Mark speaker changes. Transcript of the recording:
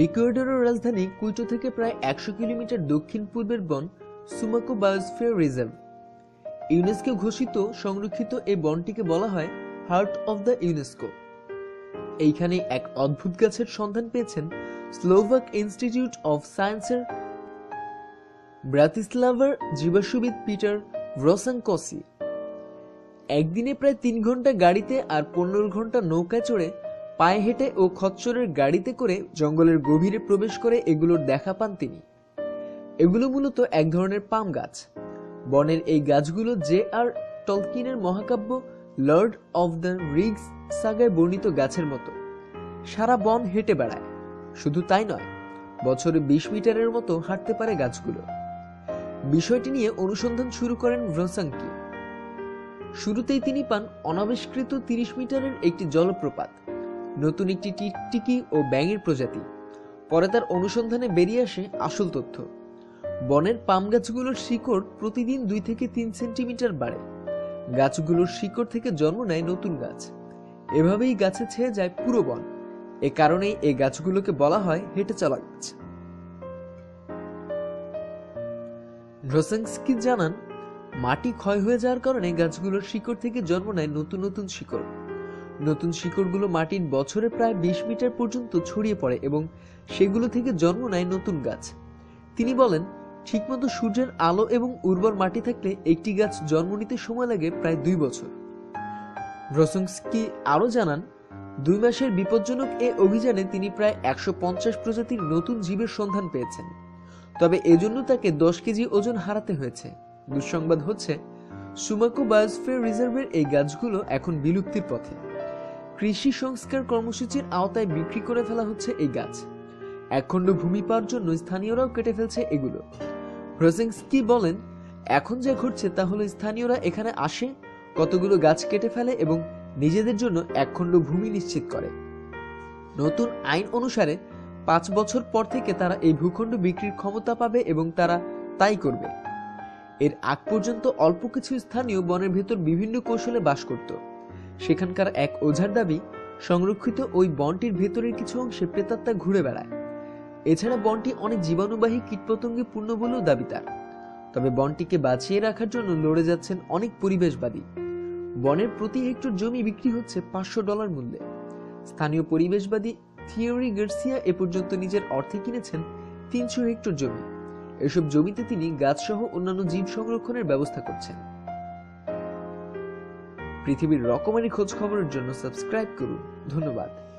Speaker 1: ইকুয়েডরের রাজধানী কুইটো থেকে প্রায় একশো কিলোমিটার দক্ষিণ পূর্বের বন সুমাকো বায়োস্ফিয়ার রিজার্ভ। ইউনেস্কো ঘোষিত, সংরক্ষিত এই বনটিকে বলা হয় হার্ট অফ দ্য ইউনেস্কো এইখানে এক অদ্ভুত গাছের সন্ধান পেয়েছেন স্লোভাক ইনস্টিটিউট অফ সায়েন্সের ব্রাতিস্লাভার জীবাশুবিদ পিটার ভ্রসাঙ্কসি একদিনে প্রায় তিন ঘণ্টা গাড়িতে আর পনেরো ঘণ্টা নৌকায় চড়ে পায়ে হেঁটে ও খচ্চরের গাড়িতে করে জঙ্গলের গভীরে প্রবেশ করে এগুলোর দেখা পান তিনি। এগুলো মূলত এক ধরনের পাম গাছ। বনের এই গাছগুলো জে আর টলকিনের মহাকাব্য লর্ড অফ দ্য রিগস সাগায় বর্ণিত গাছের মতো। সারা বন হেঁটে বেড়ায়। শুধু তাই নয়, বছরে বিশ মিটারের মতো হাঁটতে পারে গাছগুলো। বিষয়টি নিয়ে অনুসন্ধান শুরু করেন ভ্রসাঙ্কি। শুরুতেই তিনি পান অনাবিষ্কৃত তিরিশ মিটারের একটি জলপ্রপাত। নতুন একটি টিকটিকি ও ব্যাঙের প্রজাতি। পরে তার অনুসন্ধানে বেরিয়ে আসে আসল তথ্য। বনের পাম গাছগুলোর শিকড় প্রতিদিন দুই থেকে তিন সেন্টিমিটার বাড়ে। গাছগুলোর শিকড় থেকে জন্ম নেয় নতুন গাছ। এভাবেই গাছে ছেয়ে যায় পুরো বন। এ কারণেই এই গাছগুলোকে বলা হয় হেঁটে চলা গাছ জানান, মাটি ক্ষয় হয়ে যাওয়ার কারণে গাছগুলোর শিকড় থেকে জন্ম নেয় নতুন নতুন শিকড়। নতুন শিকড়গুলো মাটির বছরে প্রায় বিশ মিটার পর্যন্ত ছড়িয়ে পড়ে এবং সেগুলো থেকে জন্ম নেয় নতুন গাছ। তিনি বলেন, ঠিকমতো সূর্যের আলো এবং উর্বর মাটি থাকলে একটি গাছ জন্ম নিতে সময় লাগে প্রায় দুই বছর। ভ্রসংস্কি আরও জানান, দুই মাসের বিপজ্জনক এ অভিযানে তিনি প্রায় একশো পঞ্চাশ প্রজাতির নতুন জীবের সন্ধান পেয়েছেন। তবে এজন্য তাকে দশ কেজি ওজন হারাতে হয়েছে। দুঃসংবাদ হচ্ছে, সুমাকো বায়োস্ফিয়ার রিজার্ভের এই গাছগুলো এখন বিলুপ্তির পথে। কৃষি সংস্কার কর্মসূচির আওতায় বিক্রি করে ফেলা হচ্ছে এই গাছ। একখণ্ড ভূমি পাওয়ার জন্য স্থানীয়রাও কেটে ফেলছে এগুলো। রোজেংস্কি বলেন, এখন যা ঘটছে তা হলো স্থানীয়রা এখানে আসে, কতগুলো গাছ কেটে ফেলে এবং নিজেদের জন্য একখণ্ড ভূমি নিশ্চিত করে। নতুন আইন অনুসারে পাঁচ বছর পর থেকে তারা এই ভূখণ্ড বিক্রির ক্ষমতা পাবে এবং তারা তাই করবে। এর আগ পর্যন্ত অল্প কিছু স্থানীয় বনের ভেতর বিভিন্ন কৌশলে বাস করত। সেখানকার এক ওঝার দাবি, সংরক্ষিত ওই বনটির ভেতরের কিছু অংশে প্রেতাত্মা ঘুরে বেড়ায়। এছাড়া বনটি অনেক জীবাণুবাহী কীটপতঙ্গে পূর্ণ বলেও দাবি তার। তবে বনটিকে বাঁচিয়ে রাখার জন্য লড়ে যাচ্ছেন অনেক পরিবেশবাদী। বনের প্রতি হেক্টর জমি বিক্রি হচ্ছে পাঁচশো ডলার মূল্যে। স্থানীয় পরিবেশবাদী থিওরি গার্সিয়া এ পর্যন্ত নিজের অর্থে কিনেছেন তিনশো হেক্টর জমি। এসব জমিতে তিনি গাছসহ অন্যান্য জীব সংরক্ষণের ব্যবস্থা করছেন। পৃথিবীর রকমারি খোঁজ খবরের জন্য সাবস্ক্রাইব করুন। ধন্যবাদ।